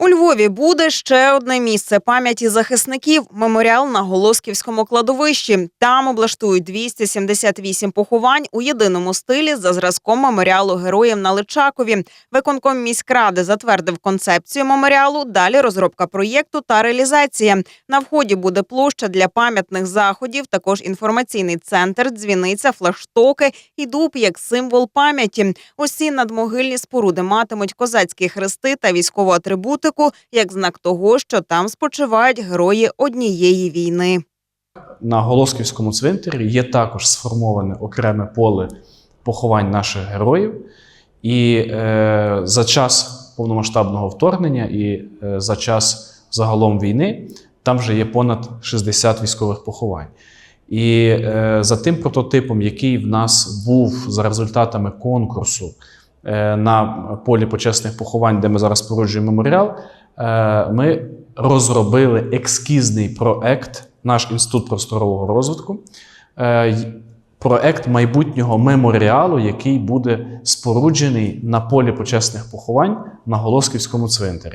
У Львові буде ще одне місце пам'яті захисників меморіал на Голосківському кладовищі. Там облаштують 278 поховань у єдиному стилі за зразком меморіалу героїв на Личакові. Виконком міськради затвердив концепцію меморіалу. Далі розробка проєкту та реалізація. На вході буде площа для пам'ятних заходів, також інформаційний центр, дзвіниця, флаштоки і дуб як символ пам'яті. Усі надмогильні споруди матимуть козацькі хрести та військову атрибутику як знак того, що там спочивають герої однієї війни. На Голосківському цвинтарі є також сформоване окреме поле поховань наших героїв. І е, за час повномасштабного вторгнення і е, за час загалом війни там вже є понад 60 військових поховань. І е, за тим прототипом, який в нас був за результатами конкурсу на полі почесних поховань, де ми зараз споруджуємо меморіал, е, ми розробили ескізний проект, наш інститут просторового розвитку, е, проект майбутнього меморіалу, який буде споруджений на полі почесних поховань на Голосківському цвинтарі.